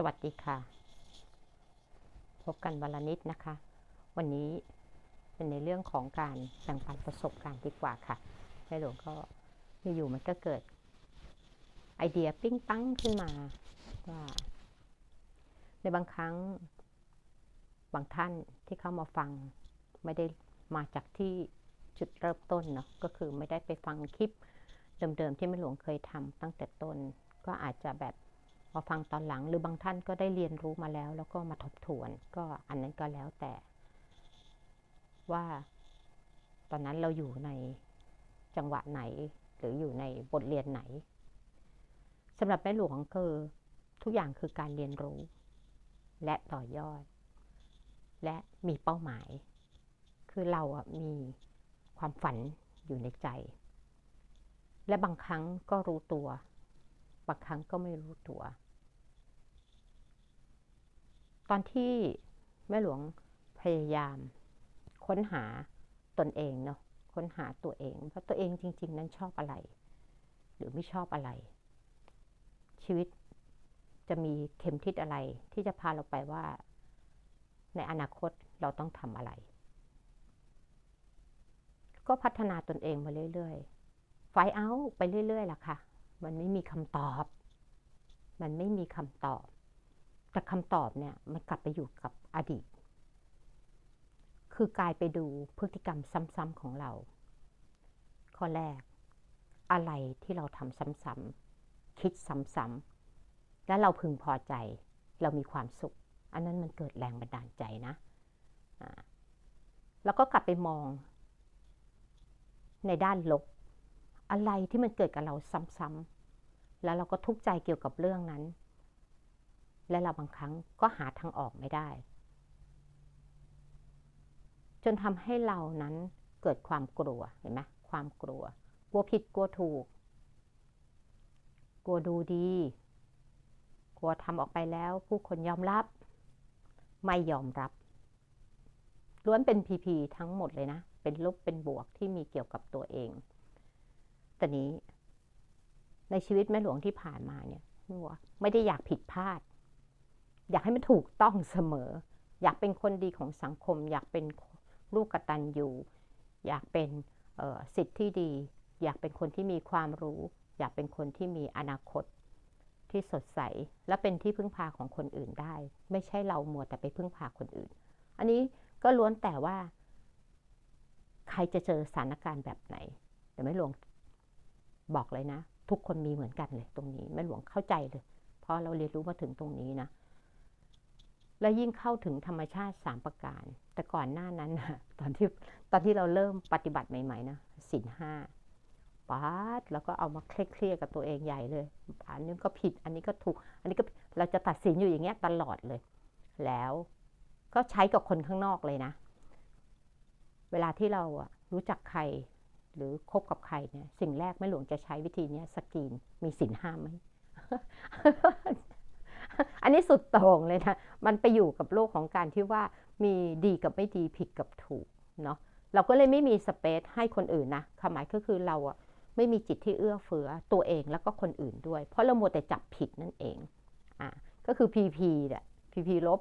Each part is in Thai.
สวัสดีค่ะ พบกันวันละนิดนะคะ วันนี้เป็นในเรื่องของการแบ่งปันประสบการณ์ดีกว่าค่ะแม่หลวงก็อยู่มันก็เกิด ไอเดียปิ้งปั้งขึ้นมาว่า ในบางครั้ง บางท่านที่เข้ามาฟังไม่ได้มาจากที่จุดเริ่มต้นเนาะก็คือไม่ได้ไปฟังคลิปเดิมๆที่แม่หลวงเคยทำตั้งแต่ต้น ก็อาจจะแบบ มาฟังตอนหลัง หรือบางท่านก็ได้เรียนรู้มาแล้ว แล้วก็มาทบทวน ก็อันนั้นก็แล้วแต่ ว่า ตอนนั้นเราอยู่ในจังหวะไหน หรืออยู่ในบทเรียนไหนสำหรับแม่หลวงคือทุกอย่างคือการเรียนรู้ และต่อยอด และมีเป้าหมาย คือเราอะมีความฝันอยู่ในใจ และบางครั้งก็รู้ตัว บางครั้งก็ไม่รู้ตัว ตอนที่แม่หลวงพยายาม ค้นหาตนเองเนาะค้นหาตัวเองว่าตัวเองจริง ๆ นั้นชอบอะไร หรือไม่ชอบอะไร ชีวิตจะมีเข็มทิศอะไร ที่จะพาเราไปว่า ในอนาคตเราต้องทำอะไร ก็พัฒนาตนเองมาเรื่อยๆไฟเอาไปเรื่อยๆล่ะค่ะ มันไม่มีคำตอบ มันไม่มีคำตอบ แต่คำตอบเนี่ยมันกลับไปอยู่กับอดีต คือกลายไปดูพฤติกรรมซ้ำๆของเรา ข้อแรก อะไรที่เราทำซ้ำๆคิดซ้ำๆและเราพึงพอใจ เรามีความสุข อันนั้นมันเกิดแรงบันดาลใจนะแล้วก็กลับไปมอง ในด้านลบ อะไรที่มันเกิดกับเราซ้ำๆแล้วเราก็ทุกข์ใจเกี่ยวกับเรื่องนั้น และเราบางครั้งก็หาทางออกไม่ได้ จนทำให้เรานั้นเกิดความกลัวเห็นไหมความกลัว กลัวผิดกลัวถูก กลัวดูดี กลัวทำออกไปแล้ว ผู้คนยอมรับ ไม่ยอมรับล้วนเป็นพีพีทั้งหมดเลยนะ เป็นลบเป็นบวกที่มีเกี่ยวกับตัวเอง แต่นี้ ในชีวิตแม่หลวงที่ผ่านมาเนี่ยไม่ได้อยากผิดพลาด อยากให้มันถูกต้องเสมอ อยากเป็นคนดีของสังคม อยากเป็นลูกกตัญญูอยากเป็นสิทธิ์ที่ดี อยากเป็นคนที่มีความรู้ อยากเป็นคนที่มีอนาคตที่สดใส และเป็นที่พึ่งพาของคนอื่นได้ ไม่ใช่เรามัวแต่ไปพึ่งพาคนอื่น อันนี้ก็ล้วนแต่ว่า ใครจะเจอสถานการณ์แบบไหนแต่ไม่หลวงบอกเลยนะ ทุกคนมีเหมือนกันเลยตรงนี้แม่หลวงเข้าใจเลย เพราะเราเรียนรู้มาถึงตรงนี้นะ และยิ่งเข้าถึงธรรมชาติสามประการ แต่ก่อนหน้านั้นนะตอนที่ตอนที่เราเริ่มปฏิบัติใหม่ๆนะสินห้าป๊าดแล้วก็เอามาเคลียร์กับตัวเองใหญ่เลย อันนี้ก็ผิดอันนี้ก็ถูก อันนี้ก็เราจะตัดสินอยู่อย่างเงี้ยตลอดเลย แล้วก็ใช้กับคนข้างนอกเลยนะ เวลาที่เราอะรู้จักใครหรือคบกับใครเนี่ยสิ่งแรกแม่หลวงจะใช้วิธีนี้สกรีนมีสินห้าไหม อันนี้สุดโต่งเลยนะ มันไปอยู่กับโลกของการที่ว่ามีดีกับไม่ดีผิดกับถูกเนาะ เราก็เลยไม่มีสเปซให้คนอื่นนะความหมายก็คือเราอะไม่มีจิตที่เอื้อเฟื้อตัวเองแล้วก็คนอื่นด้วย เพราะเราโมแต่จับผิดนั่นเองอ่าก็คือ PP แหละ PP ลบ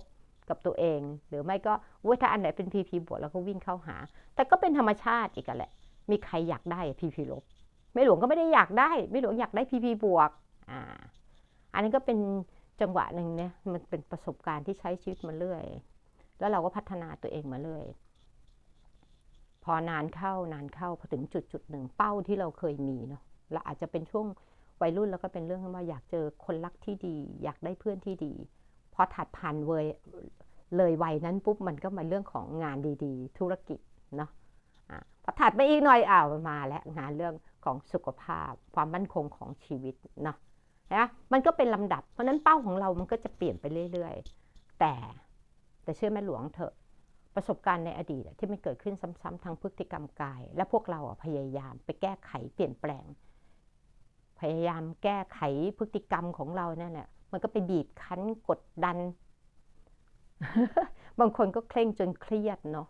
กับตัวเอง หรือไม่ก็เว่าถ้าอันไหนเป็น PP บวกเราก็วิ่งเข้าหา แต่ก็เป็นธรรมชาติอีกแหละ มีใครอยากได้พีพีลบไม่หลวงก็ไม่ได้อยากได้ ไม่หลวงอยากได้พีพีบวกอ่าอันนี้ก็เป็น จังหวะหนึ่งเนี่ยมันเป็นประสบการณ์ที่ใช้ชีวิตมาเรื่อย แล้วเราก็พัฒนาตัวเองมาเรื่อย พอนานเข้านานเข้าพอถึงจุดจุดหนึ่งเป้าที่เราเคยมีเนาะเราอาจจะเป็นช่วงวัยรุ่นแล้วก็เป็นเรื่องว่าอยากเจอคนรักที่ดี อยากได้เพื่อนที่ดี พอถัดผ่านเวยเลยวัยนั้นปุ๊บมันก็มาเรื่องของงานดีๆ ธุรกิจเนาะพอถัดไปอีกหน่อยอ้าวมาแล้วงานเรื่องของสุขภาพ ความมั่นคงของชีวิตเนาะ นะมันก็เป็นลำดับ เพราะนั้นเป้าของเรามันก็จะเปลี่ยนไปเรื่อยๆ แต่แต่เชื่อแม่หลวงเถอะ ประสบการณ์ในอดีตที่มันเกิดขึ้นซ้ำๆทางพฤติกรรมกาย และพวกเราพยายามไปแก้ไขเปลี่ยนแปลง พยายามแก้ไขพฤติกรรมของเรานั่นแหละมันก็ไปบีบคั้นกดดัน บางคนก็เคร่งจนเครียดเนาะ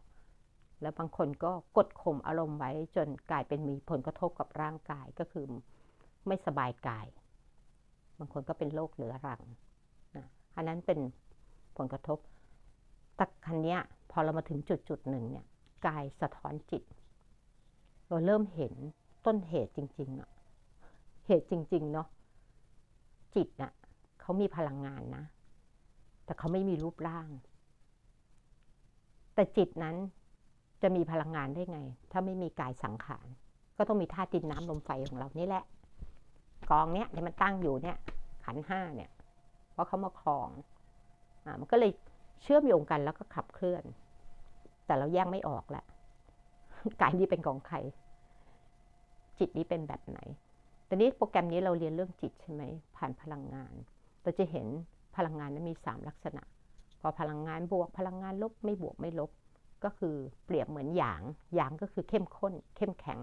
แล้วบางคนก็กดข่มอารมณ์ไว้จนกลายเป็นมีผลกระทบกับร่างกายก็คือไม่สบายกาย บางคนก็เป็นโรคเหลือรังนะอันนั้นเป็นผลกระทบแต่คันเนี้ยพอเรามาถึงจุดจุดหนึ่งเนี่ยกายสะท้อนจิต เราเริ่มเห็นต้นเหตุจริงๆอะเหตุจริง ๆ เนาะจิตน่ะเขามีพลังงานนะ แต่เขาไม่มีรูปร่าง แต่จิตนั้นจะมีพลังงานได้ไง ถ้าไม่มีกายสังขาร ก็ต้องมีธาตุดินน้ำลมไฟของเรานี่แหละ กองเนี้ยที่มันตั้งอยู่เนี่ยขันห้าเนี่ยเพราะเขามาครองอ่ามันก็เลยเชื่อมโยงกันแล้วก็ขับเคลื่อน แต่เราแยกไม่ออกแหละกายนี้เป็นของใคร จิตนี้เป็นแบบไหนตอนนี้โปรแกรมนี้เราเรียนเรื่องจิตใช่ไหมผ่านพลังงาน เราจะเห็นพลังงานนั้นมีสามลักษณะ พอพลังงานบวกพลังงานลบไม่บวกไม่ลบ ก็คือเปรียบเหมือนหยางหยางก็คือเข้มข้น เข้มแข็ง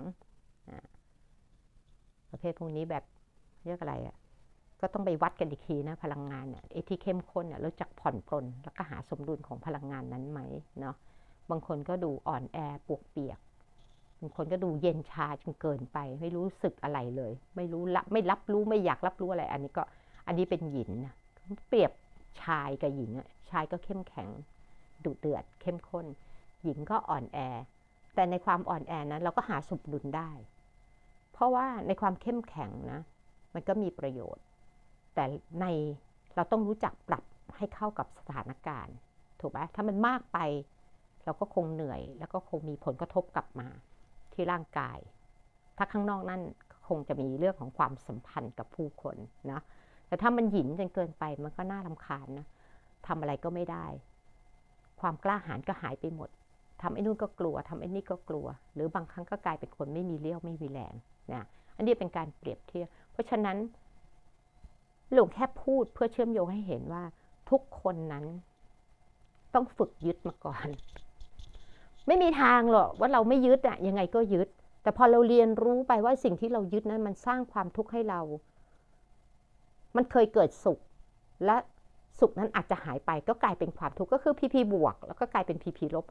ประเภทพวกนี้แบบ เรียกอะไรอะก็ต้องไปวัดกันอีกทีนะพลังงานเนี่ยไอ้ที่เข้มข้นเนี่ยรู้จักผ่อนปลนแล้วก็หาสมดุลของพลังงานนั้นไหมเนาะบางคนก็ดูอ่อนแอปวกเปียกบางคนก็ดูเย็นชาจนเกินไป ไม่รู้สึกอะไรเลย ไม่รู้ละไม่รับรู้ไม่อยากรับรู้อะไร อันนี้ก็อันนี้เป็นหยินนะเปรียบชายกับหญิงอะชายก็เข้มแข็งดุเดือด เข้มข้น หญิงก็อ่อนแอ แต่ในความอ่อนแอนั้นเราก็หาสมดุลได้ เพราะว่าในความเข้มแข็งนะ มันก็มีประโยชน์ แต่ในเราต้องรู้จักปรับให้เข้ากับสถานการณ์ ถูกไหมถ้ามันมากไป เราก็คงเหนื่อย แล้วก็คงมีผลกระทบกลับมาที่ร่างกาย ถ้าข้างนอกนั่นคงจะมีเรื่องของความสัมพันธ์กับผู้คนนะแต่ถ้ามันหยินจนเกินไปมันก็น่ารำคาญนะทำอะไรก็ไม่ได้ ความกล้าหาญก็หายไปหมดทำไอ้นู่นก็กลัวทำไอ้นี่ก็กลัว หรือบางครั้งก็กลายเป็นคนไม่มีเลี้ยวไม่มีแรงนะอันนี้เป็นการเปรียบเทียบ เพราะฉะนั้นหลวงแค่พูดเพื่อเชื่อมโยงให้เห็นว่า ทุกคนนั้น ต้องฝึกยึดมาก่อน ไม่มีทางหรอกว่าเราไม่ยึดอะยังไงก็ยึด แต่พอเราเรียนรู้ไปว่าสิ่งที่เรายึดนั้นมันสร้างความทุกข์ให้เรา มันเคยเกิดสุข และสุขนั้นอาจจะหายไปก็กลายเป็นความทุกข์ก็คือพีพีบวก แล้วก็กลายเป็นพีพีลบ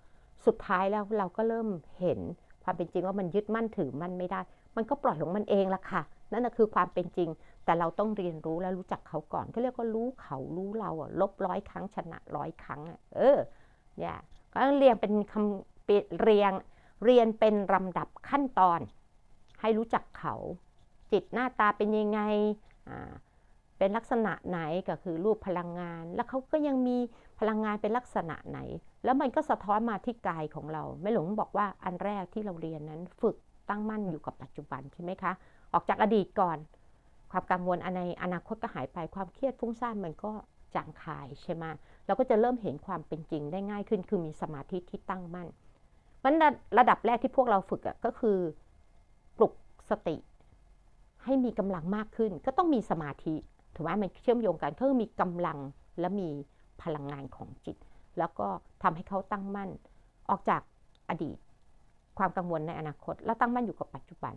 สุดท้ายแล้วเราก็เริ่มเห็นความเป็นจริงว่ามันยึดมั่นถือมั่นไม่ได้ มันก็ปล่อยของมันเองละค่ะ นั่นคือความเป็นจริง แต่เราต้องเรียนรู้และรู้จักเขาก่อนก็เรียกว่ารู้เขารู้เราอะลบร้อยครั้งชนะร้อยครั้งอะเออเนี่ยก็เรียงเป็นคำเรียงเรียนเป็นลำดับขั้นตอน ให้รู้จักเขา จิตหน้าตาเป็นยังไงอ่าเป็นลักษณะไหนก็คือรูปพลังงาน แล้วเขาก็ยังมีพลังงานเป็นลักษณะไหน แล้วมันก็สะท้อนมาที่กายของเราแม่หลวงบอกว่าอันแรกที่เราเรียนนั้นฝึก ตั้งมั่นอยู่กับปัจจุบันใช่ไหมคะ ออกจากอดีตก่อน ความกังวลในอนาคตก็หายไปความเครียดฟุ้งซ่านมันก็จางคายใช่ไหมเราก็จะเริ่มเห็นความเป็นจริงได้ง่ายขึ้น คือมีสมาธิที่ตั้งมั่นมันระดับแรกที่พวกเราฝึกก็คือปลุกสติ ให้มีกำลังมากขึ้น ก็ต้องมีสมาธิถูกไหมมันเชื่อมโยงกันก็มีกำลังและมีพลังงานของจิต แล้วก็ทำให้เขาตั้งมั่น ออกจากอดีต ความกังวลในอนาคต แล้วตั้งมั่นอยู่กับปัจจุบัน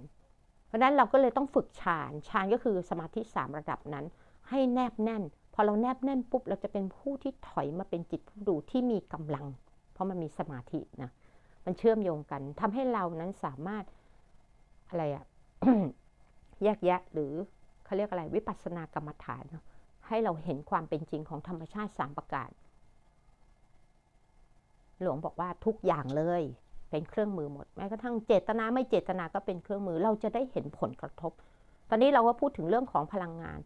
เพราะนั้นเราก็เลยต้องฝึกฌานฌานก็คือสมาธิสามระดับนั้น ให้แนบแน่น พอเราแนบแน่นปุ๊บเราจะเป็นผู้ที่ถอยมาเป็นจิตผู้ดูที่มีกำลัง เพราะมันมีสมาธินะมันเชื่อมโยงกันทำให้เรานั้นสามารถอะไรอะแยกแยะหรือเขาเรียกอะไรวิปัสสนากรรมฐานเนาะให้เราเห็นความเป็นจริงของธรรมชาติสามประการ หลวงบอกว่าทุกอย่างเลย เป็นเครื่องมือหมดแม้กระทั่งเจตนาไม่เจตนาก็เป็นเครื่องมือ เราจะได้เห็นผลกระทบ ตอนนี้เราก็พูดถึงเรื่องของพลังงาน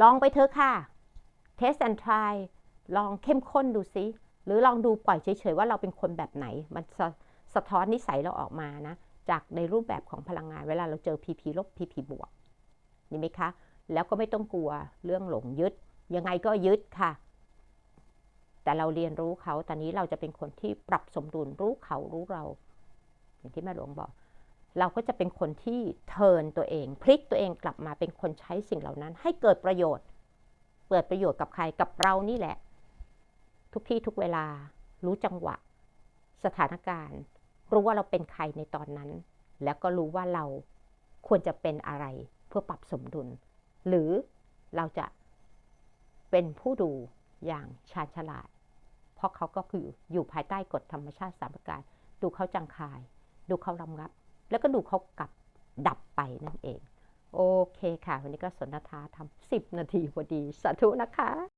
ลองไปเถอะค่ะ test and try ลองเข้มข้นดูซิหรือลองดูปล่อยเฉยๆว่าเราเป็นคนแบบไหน มันสะสะท้อนนิสัยเราออกมานะ จากในรูปแบบของพลังงาน เวลาเราเจอ PP ลบ PP บวกนี่ไหมคะ แล้วก็ไม่ต้องกลัวเรื่องหลงยึด ยังไงก็ยึดค่ะ แต่เราเรียนรู้เขา ตอนนี้เราจะเป็นคนที่ปรับสมดุลรู้เขารู้เรา อย่างที่แม่หลวงบอก เราก็จะเป็นคนที่เทินตัวเอง พลิกตัวเองกลับมาเป็นคนใช้สิ่งเหล่านั้น ให้เกิดประโยชน์เปิดประโยชน์กับใครกับเรานี่แหละ ทุกที่ทุกเวลา รู้จังหวะ สถานการณ์ รู้ว่าเราเป็นใครในตอนนั้น แล้วก็รู้ว่าเราควรจะเป็นอะไรเพื่อปรับสมดุล หรือเราจะเป็นผู้ดูอย่างชาญฉลาด เพราะเขาก็คืออยู่ภายใต้กฎธรรมชาติสามประการ ดูเขาจังคาย ดูเขารำรับ แล้วก็ดูเขากลับดับไปนั่นเอง โอเคค่ะ วันนี้ก็สนทนาทำสิบนาทีพอดี สาธุนะคะ